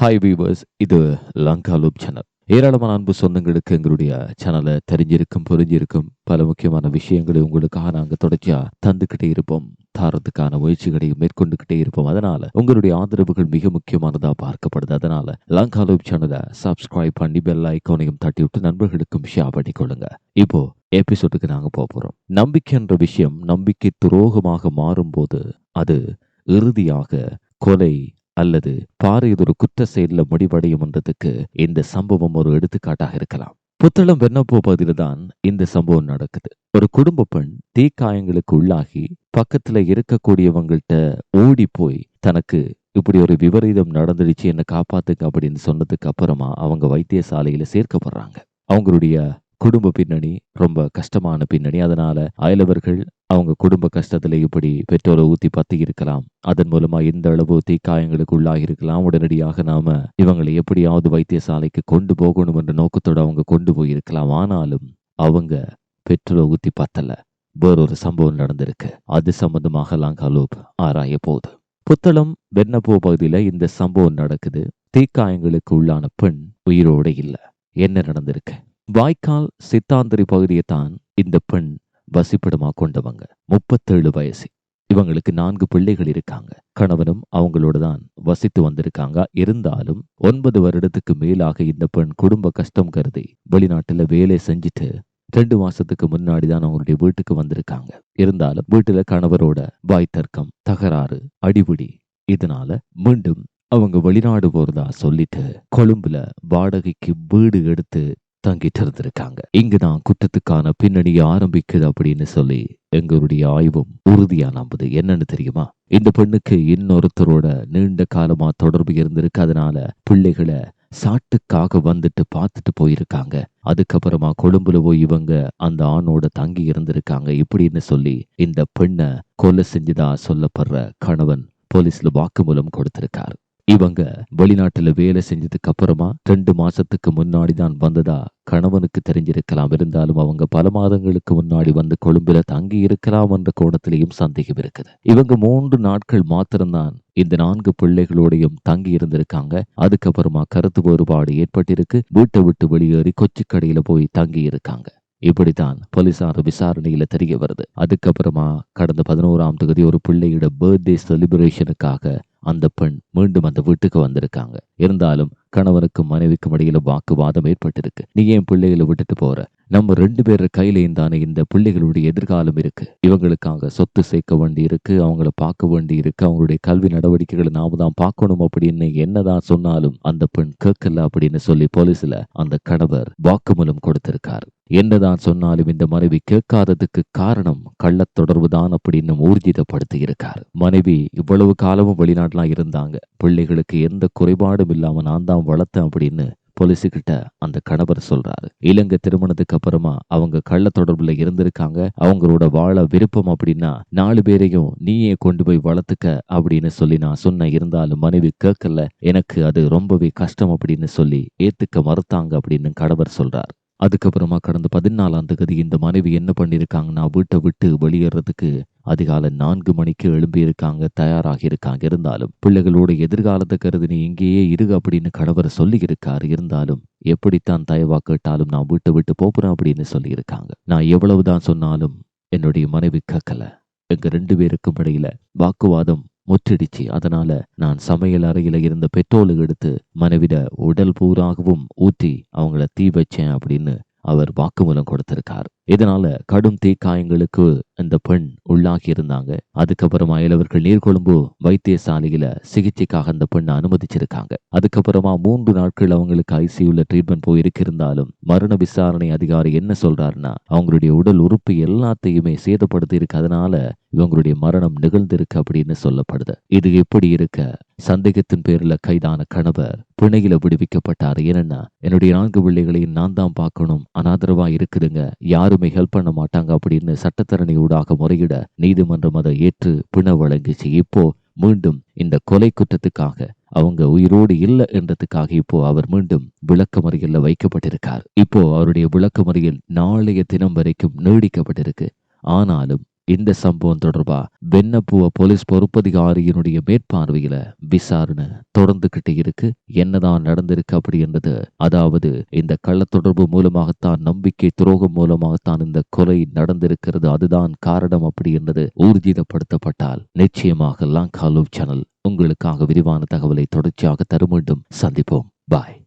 Hi viewers இது Lanka loop channel ஏராளமான அன்பு சொந்தங்களுக்கு எங்களுடைய சேனலை தெரிஞ்சிருக்கும் புரிஞ்சிருக்கும் பல முக்கியமான விஷயங்களை உங்களுக்காக நாங்கள் தொடர்ச்சியாக தந்துக்கிட்டே இருப்போம். தாரத்துக்கான முயற்சிகளையும் மேற்கொண்டுகிட்டே இருப்போம். அதனால உங்களுடைய ஆதரவுகள் மிக முக்கியமானதா பார்க்கப்படுது. அதனால லங்கா லூப் சேனலை சப்ஸ்கிரைப் பண்ணி பெல் ஐக்கோனையும் தட்டி விட்டு நண்பர்களுக்கும் ஷேர் பண்ணிக்கொள்ளுங்க இப்போ எபிசோடுக்கு நாங்க போக போறோம். நம்பிக்கை என்ற விஷயம் நம்பிக்கை துரோகமாக மாறும்போது அது இறுதியாக கொலை அல்லது பாரியதொரு குற்ற செயலில் முடிவடையும் என்றதுக்கு இந்த சம்பவம் ஒரு எடுத்துக்காட்டாக இருக்கலாம். புத்தளம் வெண்ணப்போ பகுதியில் தான் இந்த சம்பவம் நடக்குது. ஒரு குடும்ப பெண் தீக்காயங்களுக்கு உள்ளாகி பக்கத்துல இருக்கக்கூடியவங்கள்ட்ட ஓடி போய் தனக்கு இப்படி ஒரு விபரீதம் நடந்துடுச்சு என்ன காப்பாத்துக்கு அப்படின்னு சொன்னதுக்கு அப்புறமா அவங்க வைத்தியசாலையில சேர்க்கப்படுறாங்க. அவங்களுடைய குடும்ப பின்னணி ரொம்ப கஷ்டமான பின்னணி. அதனால அயலவர்கள் அவங்க குடும்ப கஷ்டத்துல இப்படி பெட்ரோலை ஊத்தி பத்தி இருக்கலாம். அதன் மூலமா இந்த அளவு தீக்காயங்களுக்கு உள்ளாகி இருக்கலாம். உடனடியாக நாம இவங்களை எப்படியாவது வைத்தியசாலைக்கு கொண்டு போகணும் என்ற நோக்கத்தோட அவங்க கொண்டு போயிருக்கலாம். ஆனாலும் அவங்க பெட்ரோலை ஊத்தி பத்தல. வேறொரு சம்பவம் நடந்திருக்கு. அது சம்பந்தமாக லாங்காலூப் ஆராய போகுது புத்தளம் வெண்ணப்போ பகுதியில இந்த சம்பவம் நடக்குது. தீக்காயங்களுக்கு உள்ளான பெண் உயிரோட இல்ல. என்ன நடந்திருக்கு? வாய்க்கால் சித்தாந்திரி பகுதியை தான் இந்த பெண் வசிப்பிடமா கொண்டவங்க. முப்பத்தேழு வயசு. இவங்களுக்கு நான்கு பிள்ளைகள் இருக்காங்க. கணவனும் அவங்களோட தான் வசித்து வந்திருக்காங்க. இருந்தாலும் ஒன்பது வருடத்துக்கு மேலாக இந்த பெண் குடும்ப கஷ்டம் கருதி வெளிநாட்டுல வேலை செஞ்சுட்டு ரெண்டு மாசத்துக்கு முன்னாடி தான் அவங்களுடைய வீட்டுக்கு வந்திருக்காங்க. இருந்தாலும் வீட்டுல கணவரோட வாய் தர்க்கம் தகராறு அடிபிடி இதனால மீண்டும் அவங்க வெளிநாடு போறதா சொல்லிட்டு கொழும்புல வாடகைக்கு வீடு எடுத்து தங்கிட்டு இருந்திருக்காங்க இங்குதான் குற்றத்துக்கான பின்னணி ஆரம்பிக்குது அப்படின்னு சொல்லி எங்களுடைய ஆய்வும் உறுதியா நம்புது. என்னன்னு தெரியுமா? இந்த பெண்ணுக்கு இன்னொருத்தரோட நீண்ட காலமா தொடர்பு இருந்திருக்கு. அதனால பிள்ளைகளை சாட்டுக்காக வந்துட்டு பார்த்துட்டு போயிருக்காங்க. அதுக்கப்புறமா கொழும்புல போய் இவங்க அந்த ஆணோட தங்கி இருந்திருக்காங்க இப்படின்னு சொல்லி இந்த பெண்ணை கொலை செஞ்சுதா சொல்லப்படுற கணவன் போலீஸ்ல வாக்குமூலம் கொடுத்திருக்காரு. இவங்க வெளிநாட்டுல வேலை செஞ்சதுக்கு அப்புறமா ரெண்டு மாசத்துக்கு முன்னாடி தான் வந்ததா கணவனுக்கு தெரிஞ்சிருக்கலாம். இருந்தாலும் அவங்க பல மாதங்களுக்கு முன்னாடி வந்து கொழும்புல தங்கி இருக்கலாம் என்ற கோணத்திலையும் சந்தேகம் இருக்குது. இவங்க மூன்று நாட்கள் மாத்திரம்தான் இந்த நான்கு பிள்ளைகளோடையும் தங்கி இருந்திருக்காங்க. அதுக்கப்புறமா கருத்து வேறுபாடு ஏற்பட்டிருக்கு. வீட்டை விட்டு வெளியேறி கொச்சிக்கடையில போய் தங்கி இருக்காங்க. இப்படித்தான் போலீசார் விசாரணையில தெரிய வருது. அதுக்கப்புறமா கடந்த பதினோராம் தொகுதி ஒரு பிள்ளையோட பர்த்டே செலிப்ரேஷனுக்காக அந்த பெண் மீண்டும் அந்த வீட்டுக்கு வந்திருக்காங்க. இருந்தாலும் கணவனுக்கும் மனைவிக்கும் இடையில வாக்குவாதம் ஏற்பட்டிருக்கு. நீ ஏன் பிள்ளைகளை விட்டுட்டு போற? நம்ம ரெண்டு பேர் கையிலையும் தானே இந்த பிள்ளைகளுடைய எதிர்காலம் இருக்கு. இவங்களுக்காக சொத்து சேர்க்க வேண்டி இருக்கு அவங்கள பார்க்க வேண்டி இருக்கு அவங்களுடைய கல்வி நடவடிக்கைகளை நாம தான் பார்க்கணும் அப்படின்னு என்னதான் சொன்னாலும் அந்த பெண் கேட்கல அப்படின்னு சொல்லி போலீஸ்ல அந்த கணவர் வாக்குமூலம் கொடுத்திருக்காரு. என்னதான் சொன்னாலும் இந்த மனைவி கேட்காததுக்கு காரணம் கள்ளத் தொடர்பு தான் அப்படின்னு ஊர்ஜிதப்படுத்தி இருக்காரு மனைவி இவ்வளவு காலமும் வெளிநாட்டுலாம் இருந்தாங்க. பிள்ளைகளுக்கு எந்த குறைபாடும் இல்லாம நான் தான் வளர்த்தேன் அப்படின்னு போலீஸுக்கிட்ட அந்த கணவர் சொல்றாரு. இலங்கை திருமணத்துக்கு அப்புறமா அவங்க கள்ள தொடர்புல இருந்திருக்காங்க. அவங்களோட வாழ விருப்பம் அப்படின்னா நாலு பேரையும் நீயே கொண்டு போய் வளர்த்துக்க அப்படின்னு சொல்லி நான் சொன்ன இருந்தாலும் மனைவி கேட்கல. எனக்கு அது ரொம்பவே கஷ்டம் அப்படின்னு சொல்லி ஏத்துக்க மறுத்தாங்க அப்படின்னு கணவர் சொல்றார். அதுக்கப்புறமா கடந்த பதினாலாம் தேதி இந்த மனைவி என்ன பண்ணியிருக்காங்கன்னா வீட்டை விட்டு வெளியேறதுக்கு அதிகாலை நான்கு மணிக்கு எழும்பியிருக்காங்க தயாராகி இருக்காங்க இருந்தாலும் பிள்ளைகளோட எதிர்காலத்தை கருதி நீ இங்கேயே இருக அப்படின்னு கணவர் சொல்லி இருக்காரு இருந்தாலும் எப்படித்தான் தயவா கேட்டாலும் நான் வீட்டை விட்டு போப்புறேன் அப்படின்னு சொல்லியிருக்காங்க. நான் எவ்வளவுதான் சொன்னாலும் என்னுடைய மனைவி கக்கல எங்க ரெண்டு பேருக்கும் இடையில வாக்குவாதம் முற்றிடுச்சு. அதனால நான் சமையல் அறையில இருந்த பெட்ரோலை எடுத்து மனைவிட உடல் பூராகவும் ஊற்றி அவங்கள தீ வச்சேன் அப்படின்னு அவர் வாக்குமூலம் கொடுத்திருக்கார். இதனால கடும் தீக்காயங்களுக்கு இந்த பெண் உள்ளாகி இருந்தாங்க. அதுக்கப்புறமா இளவர்கள் நீர்கொழும்பு வைத்தியசாலையில சிகிச்சைக்காக அந்த பெண்ணை அனுமதிச்சிருக்காங்க. அதுக்கப்புறமா மூன்று நாட்கள் அவங்களுக்கு ஐசியூல ட்ரீட்மெண்ட் போயிருக்கு இருந்தாலும் மரண விசாரணை அதிகாரி என்ன சொல்றாருன்னா அவங்களுடைய உடல் உறுப்பு எல்லாத்தையுமே சேதப்படுத்தி இருக்கு அதனால இவங்களுடைய மரணம் நிகழ்ந்திருக்கு அப்படின்னு சொல்லப்படுது. இது எப்படி இருக்க? சந்தேகத்தின் பேர்ல கைதான கணவர் பிணையில விடுவிக்கப்பட்டார். ஏன்னா என்னுடைய நான்கு பிள்ளைகளையும் நான் தான் பார்க்கணும். அனாதரவா இருக்குதுங்க. யாருமே ஹெல்ப் பண்ண மாட்டாங்க அப்படின்னு சட்டத்தரணி ஊடாக முறையிட நீதிமன்றம் அதை ஏற்று பிண வழங்கிச்சு இப்போ மீண்டும் இந்த கொலை குற்றத்துக்காக அவங்க உயிரோடு இல்லை என்றதுக்காக இப்போ அவர் மீண்டும் விளக்கமறியல்ல வைக்கப்பட்டிருக்கார். இப்போ அவருடைய விளக்கமறியல் நாளைய தினம் வரைக்கும் நீடிக்கப்பட்டிருக்கு. ஆனாலும் இந்த சம்பவம் தொடர்பா வெண்ணப்பூவ போலீஸ் பொறுப்பதிகாரியினுடைய மேற்பார்வையில விசாரணை தொடர்ந்துகிட்டு இருக்கு. என்னதான் நடந்திருக்கு அப்படி என்றது அதாவது இந்த கள்ள தொடர்பு மூலமாகத்தான் நம்பிக்கை துரோகம் மூலமாகத்தான் இந்த கொலை நடந்திருக்கிறது அதுதான் காரணம் அப்படின்றது ஊர்ஜிதப்படுத்தப்பட்டால் நிச்சயமாக லாங்காலோ சேனல் உங்களுக்காக விரிவான தகவலை தொடர்ச்சியாக தரும் மீண்டும் சந்திப்போம். பாய்.